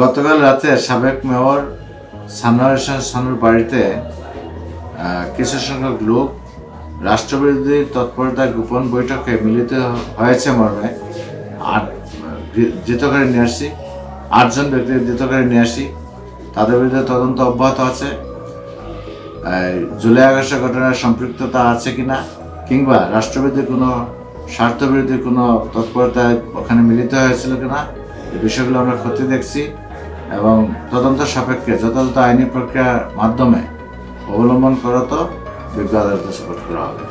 গতকাল রাতে সাবেক মেয়র সানোয়ার হোসেন সানুর বাড়িতে কিছু সংখ্যক লোক রাষ্ট্রবিরোধী তৎপরতার গোপন বৈঠকে মিলিত হয়েছে মর্মে। আট ধৃত করে নিয়ে আসছি আটজন ব্যক্তি ধৃত করে নিয়ে আসি তাদের বিরুদ্ধে তদন্ত অব্যাহত আছে। জুলাই আগস্টের ঘটনার সম্পৃক্ততা আছে কিনা, কিংবা রাষ্ট্রবিরোধী কোনো, স্বার্থবিরোধী কোনো তৎপরতায় ওখানে মিলিত হয়েছিল কিনা এই বিষয়গুলো আমরা ক্ষতি দেখছি। এবং তদন্ত সাপেক্ষে যথাযথ আইনি প্রক্রিয়ার মাধ্যমে অবলম্বন করত বিজ্ঞ আদালতে করা হবে।